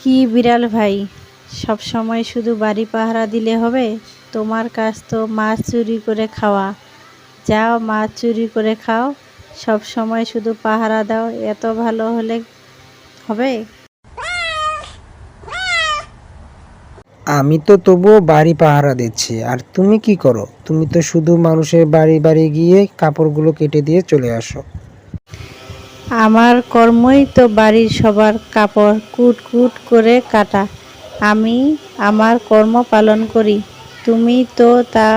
কি বিড়াল ভাই? সব সময় শুধু বাড়ি পাহারা দিলে হবে? তোমার কাজ তো মাছ চুরি করে খাওয়া। যাও মাছ চুরি করে খাও। সব সময় শুধু পাহারা দাও, এত ভালো হলে হবে? আমি তো তবুও বাড়ি পাহারা দিচ্ছি, আর তুমি কি করো? তুমি তো শুধু মানুষের বাড়ি বাড়ি গিয়ে কাপড়গুলো কেটে দিয়ে চলে আসো। আমার কর্মই তো বাড়ির সবার কাপড় কুট কুট করে কাটা। আমি আমার কর্ম পালন করি। তুমি তো তা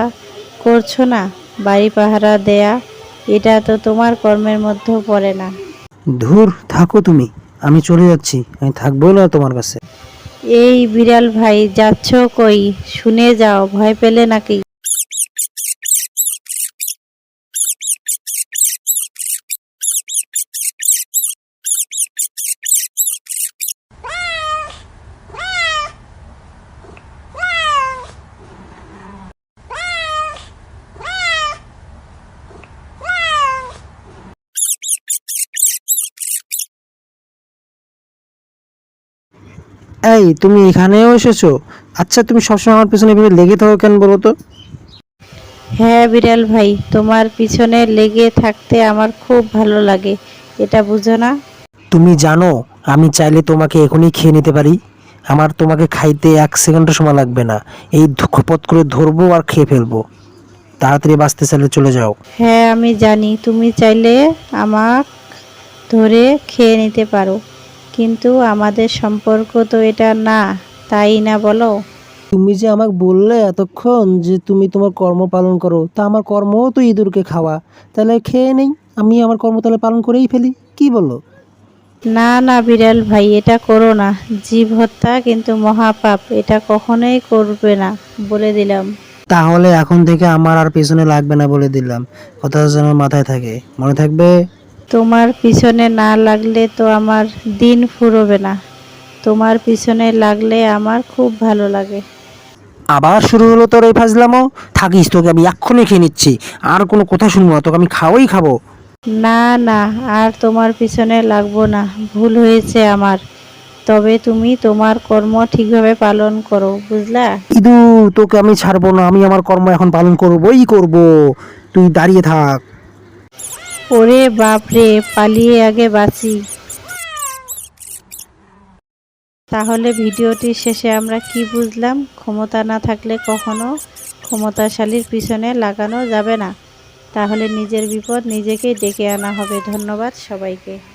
করছ না বাড়ি পাহারা দেয়া। এটা তো তোমার কর্মের মধ্যেও পড়ে না। ধুর থাকো তুমি। আমি চলে যাচ্ছি। আমি থাকব না তোমার কাছে। এই বিড়াল ভাই যাচ্ছ কই? শুনে যাও ভয় পেলে নাকি? এই তুমি এখানেও এসেছ? আচ্ছা তুমি সবসময় আমার পেছনে এভাবে লেগে থাকো কেন বলো তো? হ্যাঁ বিড়াল ভাই তোমার পিছনে লেগে থাকতে আমার খুব ভালো লাগে। এটা বুঝো না? তুমি জানো আমি চাইলে তোমাকে এখনই খেয়ে নিতে পারি। আমার তোমাকে খাইতে এক সেকেন্ডও সময় লাগবে না। এই খপত করে ধরবো আর খেয়ে ফেলব। তাড়াতাড়ি বাঁচতে চাইলে চলে যাও। হ্যাঁ আমি জানি। তুমি চাইলে আমাক ধরে খেয়ে নিতে পারো। কিন্তু আমাদের সম্পর্ক তো এটা না তাই না বলো? তুমি যে আমাকে বললে এতক্ষণ যে তুমি তোমার কর্ম পালন করো তা আমার কর্মও তো ইঁদুরকে খাওয়া। তাহলে খেয়ে নেই আমি আমার কর্ম তাহলে পালন করেই ফেলি কি বলো? না না বিড়াল ভাই এটা করো না। জীব হত্যা কিন্তু মহাপাপ এটা কখনোই করবে না বলে দিলাম। তাহলে এখন থেকে আমার আর পেছনে লাগবে না বলে দিলাম। কথা যেন মাথায় থাকে। মনে থাকবে? তোমার পিছনে না লাগলে তো আমার দিন ফুরবে না। তোমার পিছনে লাগলে আমার খুব ভালো লাগে। আবার শুরু হলো তোর এই ফাজলামো? থাকিস তোকে আমি এক্ষুনি খেয়ে নিচ্ছি। আর কোনো কথা শুনব না তোকে আমি খাওয়াই খাব। না না আর তোমার পিছনে লাগবো না ভুল হয়েছে আমার। তবে তুমি তোমার কর্ম ঠিকভাবে পালন করো বুঝলা? ইদু তোকে আমি ছাড়বো না আমি আমার কর্ম এখন পালন করবোই করব। তুই দাঁড়িয়ে থাক। ওরে বাপরে, পালিয়ে আগে বাঁচি। তাহলে ভিডিওটির শেষে আমরা কি বুঝলাম? ক্ষমতা না থাকলে কখনো ক্ষমতাশালীর পিছনে লাগানো যাবে না। তাহলে নিজের বিপদ নিজেকেই ডেকে আনা হবে। ধন্যবাদ সবাইকে।